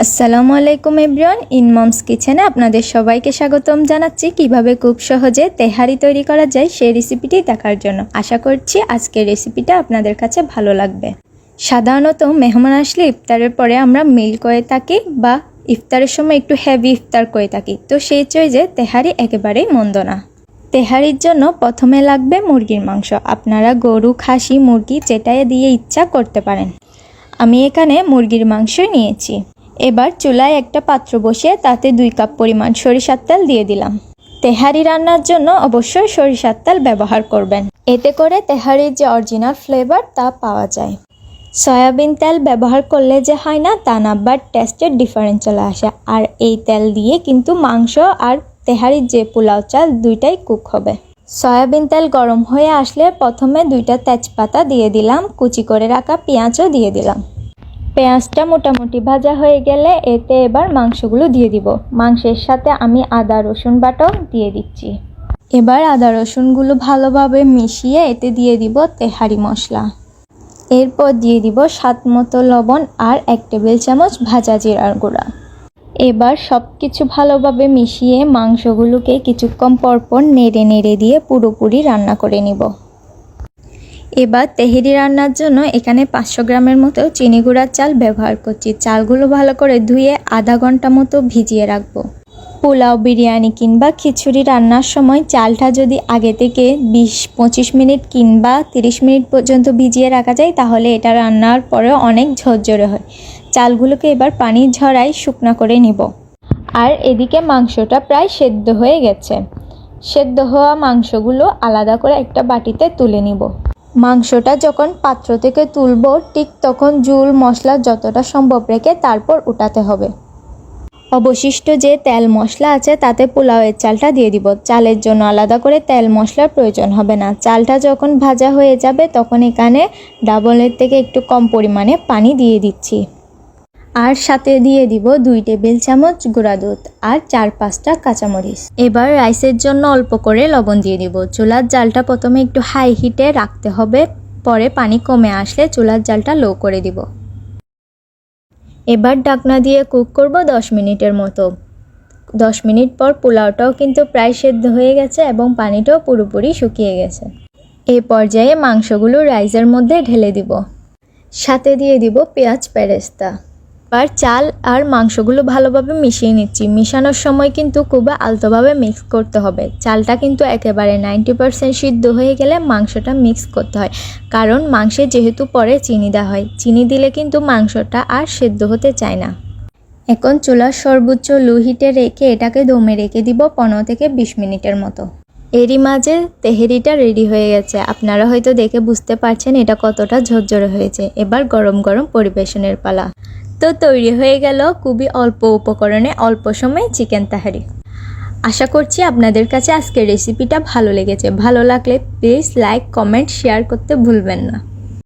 আসসালামু আলাইকুম এভরিওয়ান ইনমমস কিচেনে আপনাদের সবাইকে স্বাগতম জানাচ্ছি। কীভাবে খুব সহজে তেহারি তৈরি করা যায় সেই রেসিপিটি দেখার জন্য। আশা করছি আজকের রেসিপিটা আপনাদের কাছে ভালো লাগবে। সাধারণত মেহমান আসলে ইফতারের পরে আমরা মিল করে থাকি বা ইফতারের সময় একটু হেভি ইফতার করে থাকি। তো সেই চয়েজে তেহারি একেবারেই মন্দ না। তেহারির জন্য প্রথমে লাগবে মুরগির মাংস। আপনারা গরু, খাসি, মুরগি যেটাই দিয়ে ইচ্ছা করতে পারেন। আমি এখানে মুরগির মাংসই নিয়েছি। এবার চুলায় একটা পাত্র বসিয়ে তাতে দুই কাপ পরিমাণ সরিষার তেল দিয়ে দিলাম। তেহারি রান্নার জন্য অবশ্যই সরিষার তেল ব্যবহার করবেন। এতে করে তেহারির যে অরিজিনাল ফ্লেভার তা পাওয়া যায়। সয়াবিন তেল ব্যবহার করলে যে হয় না, তা না, বাট টেস্টের ডিফারেন্স চলে আসে। আর এই তেল দিয়ে কিন্তু মাংস আর তেহারির যে পোলাও চাল দুইটাই কুক হবে। সয়াবিন তেল গরম হয়ে আসলে প্রথমে দুইটা তেজপাতা দিয়ে দিলাম, কুচি করে রাখা পেঁয়াজও দিয়ে দিলাম। পেঁয়াজটা মোটামুটি ভাজা হয়ে গেলে এতে এবার মাংসগুলো দিয়ে দিব। মাংসের সাথে আমি আদা, রসুন বাটাও দিয়ে দিচ্ছি। এবার আদা, রসুনগুলো ভালোভাবে মিশিয়ে এতে দিয়ে দিব তেহারি মশলা। এরপর দিয়ে দিব স্বাদ মতো লবণ আর এক টেবিল চামচ ভাজা জিরার গুঁড়া। এবার সব কিছু ভালোভাবে মিশিয়ে মাংসগুলোকে কিছুক্ষণ পরপর নেড়ে নেড়ে দিয়ে পুরোপুরি রান্না করে নিব। এবার তেহেরি রান্নার জন্য এখানে পাঁচশো গ্রামের মতো চিনি গুঁড়ার চাল ব্যবহার করছি। চালগুলো ভালো করে ধুয়ে আধা ঘণ্টা মতো ভিজিয়ে রাখব। পোলাও, বিরিয়ানি কিংবা খিচুড়ি রান্নার সময় চালটা যদি আগে থেকে বিশ, পঁচিশ মিনিট কিংবা তিরিশ মিনিট পর্যন্ত ভিজিয়ে রাখা যায়, তাহলে এটা রান্নার পরেও অনেক ঝরঝরে হয়। চালগুলোকে এবার পানি ঝরাই শুকনা করে নিব। আর এদিকে মাংসটা প্রায় সেদ্ধ হয়ে গেছে। সেদ্ধ হওয়া মাংসগুলো আলাদা করে একটা বাটিতে তুলে নিব। মাংসটা যখন পাত্র থেকে তুলব, ঠিক তখন জুল মশলা যতটা সম্ভব রেখে তারপর উঠাতে হবে। অবশিষ্ট যে তেল মশলা আছে, তাতে পোলাওয়ের চালটা দিয়ে দিব। চালের জন্য আলাদা করে তেল মশলার প্রয়োজন হবে না। চালটা যখন ভাজা হয়ে যাবে, তখন এখানে ডাবলের থেকে একটু কম পরিমাণে পানি দিয়ে দিচ্ছি। আর সাথে দিয়ে দিব দুই টেবিল চামচ গুঁড়া দুধ আর চার পাঁচটা কাঁচামরিচ। এবার রাইসের জন্য অল্প করে লবণ দিয়ে দিব। চুলার জালটা প্রথমে একটু হাই হিটে রাখতে হবে, পরে পানি কমে আসলে চুলার জালটা লো করে দিব। এবার ডাকনা দিয়ে কুক করব দশ মিনিটের মতো। দশ মিনিট পর পোলাওটাও কিন্তু প্রায় সেদ্ধ হয়ে গেছে এবং পানিটাও পুরোপুরি শুকিয়ে গেছে। এই পর্যায়ে মাংসগুলো রাইসের মধ্যে ঢেলে দিব। সাথে দিয়ে দিব পেঁয়াজ পেরেস্তা। এবার চাল আর মাংসগুলো ভালোভাবে মিশিয়ে নিচ্ছি। মিশানোর সময় কিন্তু খুব আলতোভাবে মিক্স করতে হবে। চালটা কিন্তু একেবারে নাইনটি পারসেন্ট সিদ্ধ হয়ে গেলে মাংসটা মিক্স করতে হয়। কারণ মাংসে যেহেতু পরে চিনি দেওয়া হয়, চিনি দিলে কিন্তু মাংসটা আর সেদ্ধ হতে চায় না। এখন চুলার সর্বোচ্চ লো হিটে রেখে এটাকে দমে রেখে দিব পনেরো থেকে বিশ মিনিটের মতো। এরই মাঝে তেহেরিটা রেডি হয়ে গেছে। আপনারা হয়তো দেখে বুঝতে পারছেন এটা কতটা ঝরঝরে হয়েছে। এবার গরম গরম পরিবেশনের পালা। তো তৈরি হয়ে গেল খুবই অল্প উপকরণে অল্প সময়ে চিকেন তাহারি। আশা করছি আপনাদের কাছে আজকের রেসিপিটা ভালো লেগেছে। ভালো লাগলে প্লিজ লাইক কমেন্ট শেয়ার করতে ভুলবেন না।